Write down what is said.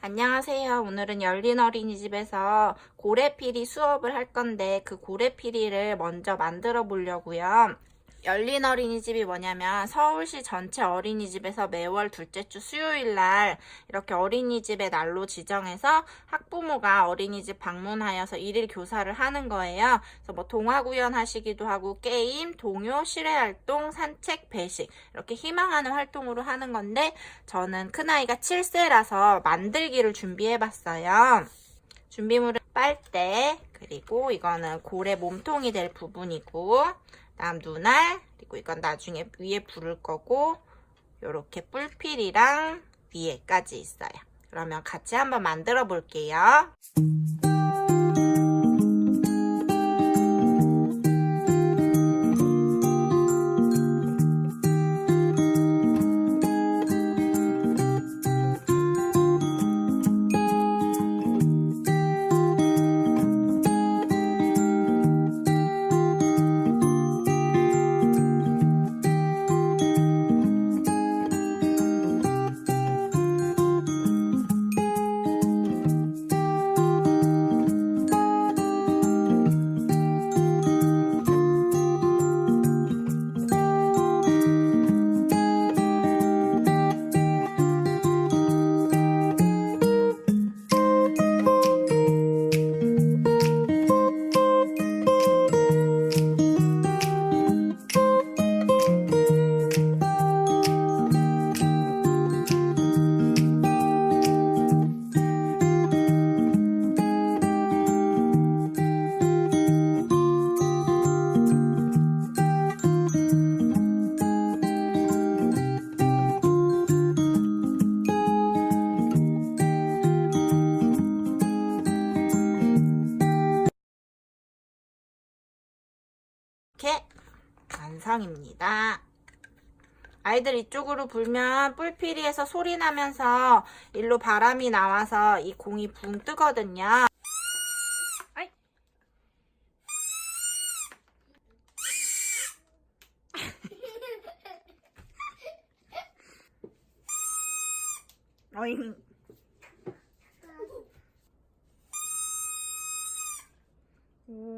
안녕하세요. 오늘은 열린 어린이집에서 고래피리 수업을 할 건데 그 고래피리를 먼저 만들어 보려고요. 열린 어린이집이 뭐냐면 서울시 전체 어린이집에서 매월 둘째 주 수요일 날 이렇게 어린이집의 날로 지정해서 학부모가 어린이집 방문하여서 일일 교사를 하는 거예요. 그래서 뭐 동화 구연 하시기도 하고 게임, 동요, 실외 활동, 산책, 배식 이렇게 희망하는 활동으로 하는 건데 저는 큰아이가 7세라서 만들기를 준비해 봤어요. 준비물은 빨대, 그리고 이거는 고래 몸통이 될 부분이고, 다음 눈알, 그리고 이건 나중에 위에 부를 거고, 요렇게 뿔필이랑 위에까지 있어요. 그러면 같이 한번 만들어 볼게요. 이렇게 완성입니다. 아이들 이쪽으로 불면 뿔피리에서 소리 나면서 일로 바람이 나와서 이 공이 붕 뜨거든요. 어잉. 음.